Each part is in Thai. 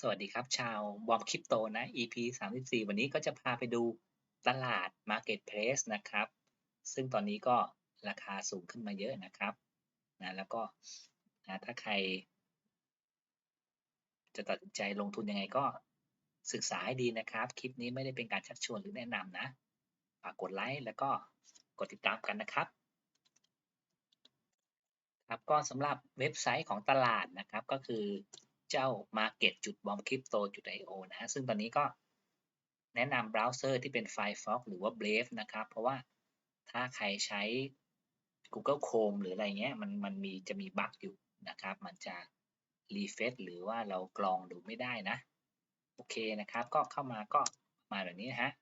สวัสดีครับ ชาวบอมคริปโตนะ EP 34 วันนี้ก็จะพาไปดูตลาด Marketplace นะครับ ซึ่งตอนนี้ก็ราคาสูงขึ้นมาเยอะนะครับนะแล้วก็นะถ้าใคร จะตัดใจลงทุนยังไงก็ศึกษาให้ดีนะครับ คลิปนี้ไม่ได้เป็นการชักชวนหรือแนะนำนะฝากกดไลค์แล้วก็กดติดตามกันนะครับครับก็สำหรับเว็บไซต์ของตลาดนะครับก็คือ เจ้า market.bombcrypto.io นะฮะซึ่งตอนนี้ก็แนะนำเบราว์เซอร์ที่เป็น Firefox หรือว่า Brave นะครับ เพราะว่าถ้าใครใช้ Google Chrome หรืออะไรเงี้ยมันมันมีจะมีบั๊กอยู่นะครับ มันจะรีเฟซหรือว่าเรากรองดูไม่ได้นะ โอเคนะครับ ก็เข้ามาก็มาแบบนี้นะฮะ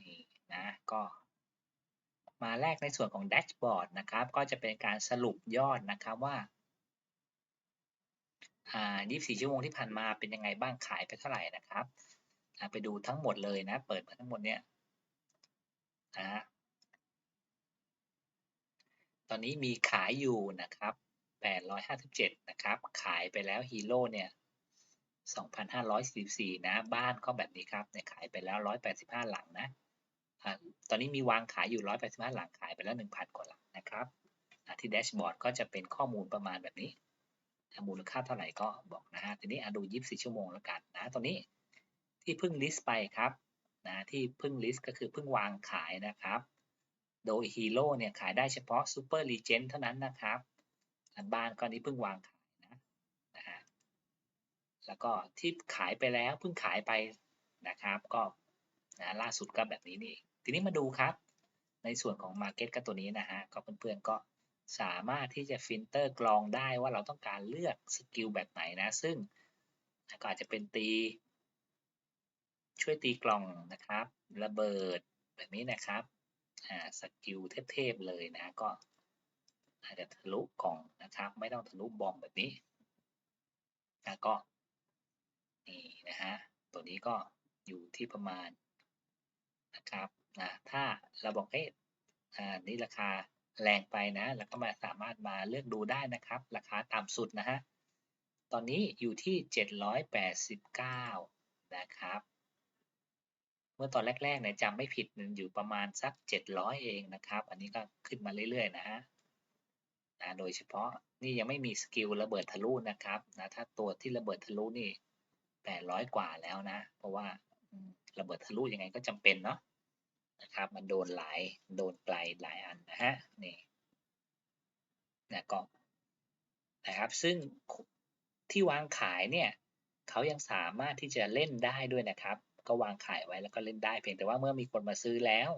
นี่นะก็มาแรกในส่วนของแดชบอร์ดนะครับ ก็จะเป็นการสรุปยอดนะครับว่า อ่า24 ชั่วโมงที่ผ่านมาเป็นยังไงบ้างขายไปเท่าไหร่นะครับไปดูทั้งหมดเลยนะ เปิดมาทั้งหมดเนี่ยนะตอนนี้มีขายอยู่นะครับ 857 นะครับ ขายไปแล้วฮีโร่เนี่ย 2,544 นะ บ้านก็แบบนี้ครับ เนี่ยขายไปแล้ว 185 หลังนะตอนนี้มีวางขายอยู่ 185 หลังขายไปแล้ว 1,000 กว่าหลังนะครับที่แดชบอร์ดก็จะเป็นข้อมูลประมาณแบบนี้ มูลค่าเท่าไหร่ก็บอกนะฮะ ทีนี้ดู 24 ชั่วโมงแล้วกันนะ ตอนนี้ที่เพิ่งลิสต์ไปครับนะที่เพิ่งลิสต์ก็คือเพิ่งวางขายนะครับ โดยฮีโร่เนี่ยขายได้เฉพาะซูเปอร์ลีเจนเท่านั้นนะครับ อันบ้านก็นี้เพิ่งวางขายนะนะฮะ แล้วก็ที่ขายไปแล้วเพิ่งขายไปนะครับ ก็นะล่าสุดก็แบบนี้นี่ทีนี้มาดูครับ ในส่วนของ Market ก็ตัวนี้นะฮะ ก็เพื่อนๆก็ สามารถที่จะฟิลเตอร์กรองได้ว่าเราต้องการเลือกสกิลแบบไหนนะ ซึ่งก็อาจจะเป็นตี ช่วยตีกล่องนะครับ ระเบิดแบบนี้นะครับสกิลเทพๆเลยนะก็อาจจะทะลุกล่องนะครับ ไม่ต้องทะลุบอมแบบนี้นะก็นี่นะฮะตัวนี้ก็อยู่ที่ประมาณนะครับนะถ้าเราบอกเฮ้ยอ่านี่ราคา แรงไปนะ แล้วก็มาสามารถมาเลือกดูได้นะครับ ราคาต่ำสุดนะฮะ ตอนนี้อยู่ที่ 789 นะครับ เมื่อตอนแรกๆเนี่ยจำไม่ผิดมันอยู่ประมาณสัก 700 เองนะครับ อันนี้ก็ขึ้นมาเรื่อยๆนะฮะนะโดยเฉพาะนี่ยังไม่มีสกิลระเบิดทะลุนะครับนะถ้าตัวที่ระเบิดทะลุนี่ 800 กว่าแล้วนะ เพราะว่าระเบิดทะลุยังไงก็จำเป็นเนาะ นะครับ มันโดนหลายโดนไกลหลายอันนะฮะนี่นะก็นะครับ ซึ่งที่วางขายเนี่ยเขายังสามารถที่จะเล่นได้ด้วยนะครับ ก็วางขายไว้แล้วก็เล่นได้เพียงแต่ว่าเมื่อมีคนมาซื้อแล้ว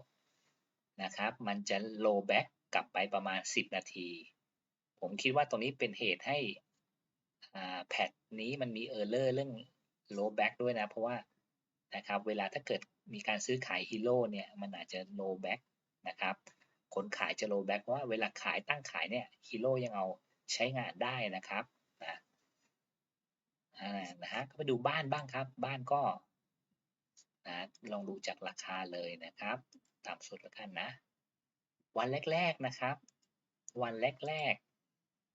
นะครับ มันจะโลแบ็กกลับไปประมาณ 10 นาที ผมคิดว่าตรงนี้เป็นเหตุให้แพทนี้มันมีเออร์เลอร์เรื่องโลแบ็กด้วยนะ เพราะว่า นะครับ เวลาถ้าเกิดมีการซื้อขายฮีโร่เนี่ยมันอาจจะโลแบ็กนะครับคนขายจะโลแบ็กเพราะว่าเวลาขายตั้งขายเนี่ยฮีโร่ยังเอาใช้งานได้นะครับนะนะฮะก็ไปดูบ้านบ้างครับ บ้านก็นะลองดูจากราคาเลยนะครับต่ำสุดแล้วกันนะ วันแรกๆนะครับ วันแรก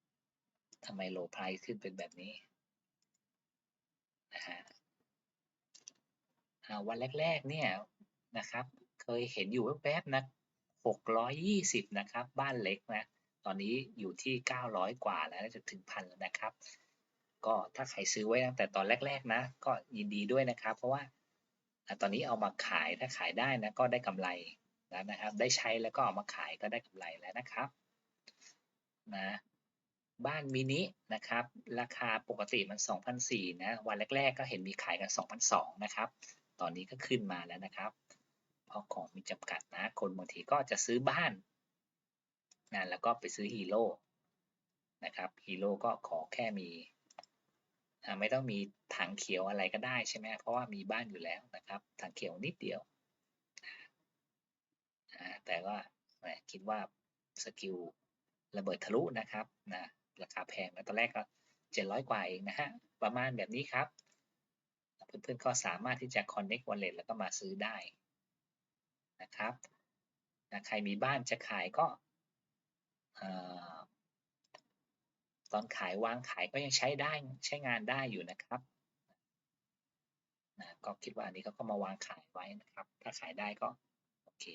ๆทำไมโลไพรขึ้นเป็นแบบนี้นะฮะ วันแรกๆเนี่ยนะครับ เคยเห็นอยู่แวบๆนะ620 นะครับ บ้านเล็กนะ ตอนนี้อยู่ที่ 900 กว่าแล้วจะถึงพันแล้วนะครับ ก็ถ้าใครซื้อไว้ตั้งแต่ตอนแรก ๆ นะ ก็ยินดีด้วยนะครับ เพราะว่าตอนนี้เอามาขายถ้าขายได้นะก็ได้กำไรแล้วนะครับ ได้ใช้แล้วก็เอามาขายก็ได้กำไรแล้วนะครับนะบ้านมินินะครับ ราคาปกติมัน 2,004นะ วันแรก ๆ ก็เห็นมีขายกัน 2,002นะครับ ตอนนี้ก็ขึ้นมาแล้วนะครับ เพราะของมีจำกัดนะ คนบางทีก็จะซื้อบ้านนะแล้วก็ไปซื้อฮีโร่นะครับฮีโร่ก็ขอแค่มีไม่ต้องมีถังเขียวอะไรก็ได้ใช่ไหมเพราะว่ามีบ้านอยู่แล้วนะครับถังเขียวนิดเดียว แต่ว่าคิดว่าสกิลระเบิดทะลุนะครับนะราคาแพงนะตอนแรกก็700กว่าเองนะฮะประมาณแบบนี้ครับ เพื่อนๆก็สามารถที่จะ connect wallet แล้วก็มาซื้อได้นะครับนะใครมีบ้านจะขายก็ตอนขายวางขายก็ยังใช้ได้ใช้งานได้อยู่นะครับนะก็คิดว่าอันนี้เขาก็มาวางขายไว้นะครับ ถ้าขายได้ก็โอเค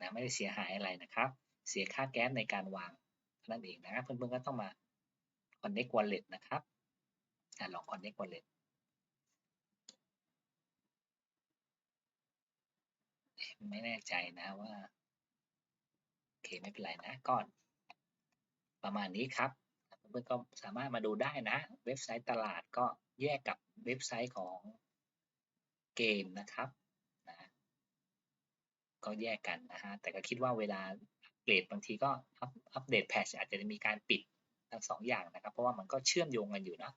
นะไม่ได้เสียหายอะไรนะครับ เสียค่าแก๊สในการวางนั้นเองนะเพื่อนๆก็ต้องมา connect wallet นะครับลอง connect wallet ไม่แน่ใจนะว่าโอเคไม่เป็นไรนะก่อนประมาณนี้ครับเพื่อนๆก็สามารถมาดูได้นะ เว็บไซต์ตลาดก็แยกกับเว็บไซต์ของเกมนะครับนะก็แยกกันนะฮะแต่ก็คิดว่าเวลาอัปเกรดบางทีก็อัปเดตแพทชอาจจะมีการปิดทั้งสองอย่างนะครับ เพราะว่ามันก็เชื่อมโยงกันอยู่เนาะ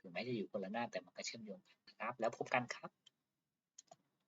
ถึงแม้จะอยู่คนละหน้าแต่มันก็เชื่อมโยงกันนะครับ แล้วพบกันครับ